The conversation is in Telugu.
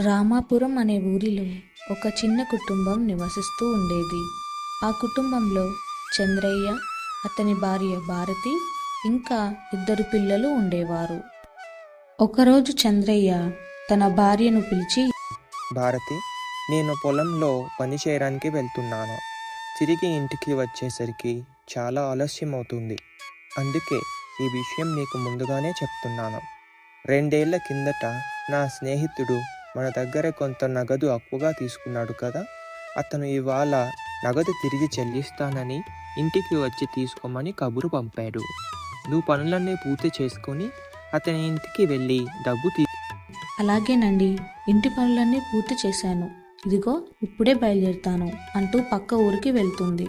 రామాపురం అనే ఊరిలో ఒక చిన్న కుటుంబం నివసిస్తూ ఉండేది. ఆ కుటుంబంలో చంద్రయ్య అతని భార్య భారతి ఇంకా ఇద్దరు పిల్లలు ఉండేవారు. ఒకరోజు చంద్రయ్య తన భార్యను పిలిచి భారతి నేను పొలంలో పని చేయడానికి వెళ్తున్నాను. తిరిగి ఇంటికి వచ్చేసరికి చాలా ఆలస్యం అవుతుంది అందుకే ఈ విషయం మీకు ముందుగానే చెప్తున్నాను. రెండేళ్ళ కిందట నా స్నేహితుడు మన దగ్గర కొంత నగదు అప్పుగా తీసుకున్నాడు కదా? అతను ఇవాళ నగదు తిరిగి చెల్లిస్తానని ఇంటికి వచ్చి తీసుకోమని కబురు పంపాడు. నువ్వు పనులన్నీ పూర్తి చేసుకొని అతని ఇంటికి వెళ్ళి డబ్బు తీ అలాగేనండి. ఇంటి పనులన్నీ పూర్తి చేశాను. ఇదిగో ఇప్పుడే బయలుదేరుతాను అంటూ పక్క ఊరికి వెళ్తుంది.